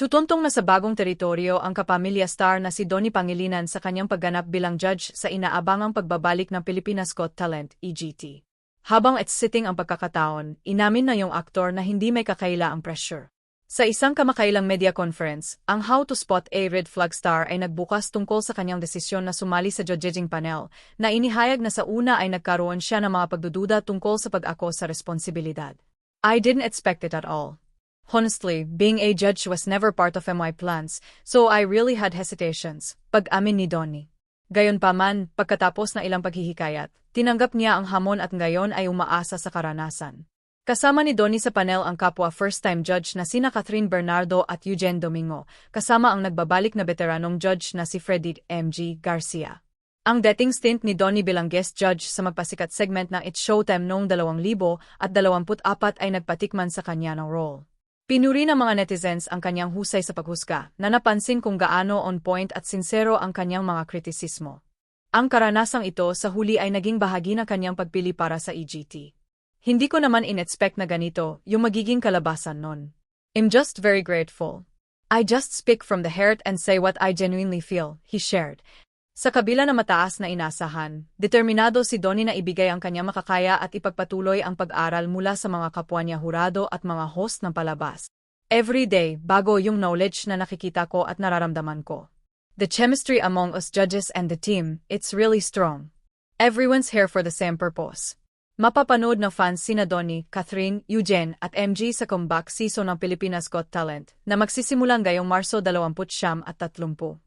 Tutuntong na sa bagong teritoryo ang kapamilya star na si Donnie Pangilinan sa kanyang pagganap bilang judge sa inaabangang pagbabalik ng Pilipinas Got Talent, EGT. Habang at sitting ang pagkakataon, inamin na yung aktor na hindi may kakaila ang pressure. Sa isang kamakailang media conference, ang How to Spot a Red Flag Star ay nagbukas tungkol sa kanyang desisyon na sumali sa judging panel, na inihayag na sa una ay nagkaroon siya ng mga pagdududa tungkol sa pag-ako sa responsibilidad. I didn't expect it at all. Honestly, being a judge was never part of my plans, so I really had hesitations, pag-amin ni Donnie. Gayon pa man, pagkatapos ng ilang paghihikayat, tinanggap niya ang hamon at ngayon ay umaasa sa karanasan. Kasama ni Donnie sa panel ang kapwa first-time judge na sina Catherine Bernardo at Eugene Domingo, kasama ang nagbabalik na veteranong judge na si Freddie M.G. Garcia. Ang dating stint ni Donnie bilang guest judge sa magpasikat segment ng It's Showtime noong 2024 ay nagpatikman sa kanya ng role. Pinuri ng mga netizens ang kanyang husay sa paghusga na napansin kung gaano on point at sincero ang kanyang mga kritisismo. Ang karanasang ito sa huli ay naging bahagi ng kanyang pagpili para sa EGT. Hindi ko naman in-expect na ganito yung magiging kalabasan nun. I'm just very grateful. I just speak from the heart and say what I genuinely feel, he shared, sa kabila ng mataas na inasahan, determinado si Donnie na ibigay ang kanyang makakaya at ipagpatuloy ang pag-aral mula sa mga kapwa niya hurado at mga host ng palabas. Every day, bago yung knowledge na nakikita ko at nararamdaman ko. The chemistry among us judges and the team, it's really strong. Everyone's here for the same purpose. Mapapanood ng fans sina Donnie, Catherine, Eugene at MG sa comeback season ng Pilipinas Got Talent na magsisimulan ngayong Marso 29 at 30.